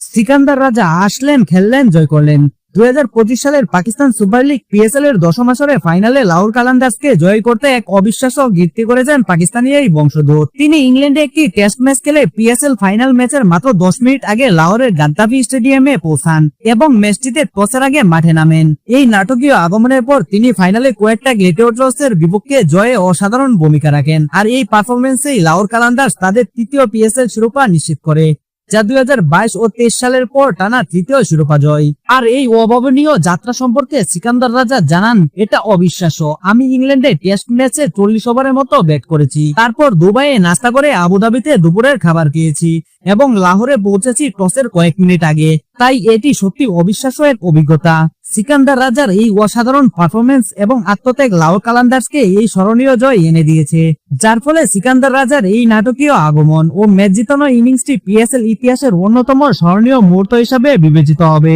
সিকান্দার রাজা আসলেন খেললেন, জয় করলেন। দুই হাজার পঁচিশ সালের পাকিস্তান সুপার লিগ পিএসএল এর দশম আসরে ফাইনালে লাহোর কালান্দার্সকে জয় করতে এক অবিশ্বাস্য কীর্তি করেছেন পাকিস্তানি এই বংশোদ্ভূত তিনি ইংল্যান্ডে একটি টেস্ট ম্যাচ খেলে পিএসএল ফাইনাল ম্যাচের মাত্র দশ মিনিট আগে লাহোরের গাদ্দাফি স্টেডিয়ামে পৌঁছান এবং ম্যাচটিতে টসের আগে মাঠে নামেন। এই নাটকীয় আগমনের পর তিনি ফাইনালে কোয়েটা গ্লেডিয়েটর্সের বিপক্ষে জয়ে অসাধারণ ভূমিকা রাখেন। আর এই পারফরমেন্সেই লাহোর কালান্দার্স তাদের তৃতীয় পিএসএল শিরোপা নিশ্চিত করে। যা দুই হাজার বাইশ ও তেইশ সালের পর টানা তৃতীয় শিরোপা জয় আর এই অভাবনীয় যাত্রা সম্পর্কে সিকান্দার রাজা জানান, এটা অবিশ্বাস্য। আমি ইংল্যান্ডে টেস্ট ম্যাচে চল্লিশ ওভারের মতো ব্যাট করেছি। তারপর দুবাইয়ে নাস্তা করে আবুধাবিতে দুপুরের খাবার খেয়েছি এবং লাহোরে পৌঁছেছি টসের কয়েক মিনিট আগে। তাই এটি সত্যি অবিশ্বাস্য এক অভিজ্ঞতা। সিকান্দার রাজার এই অসাধারণ পারফরমেন্স এবং আত্মত্যাগ লাহোর কালান্দার্সকে এই স্মরণীয় জয় এনে দিয়েছে, যার ফলে সিকান্দার রাজার এই নাটকীয় আগমন ও ম্যাচ জিতানো ইনিংসটি পিএসএল ইতিহাসের অন্যতম স্মরণীয় মুহূর্ত হিসাবে বিবেচিত হবে।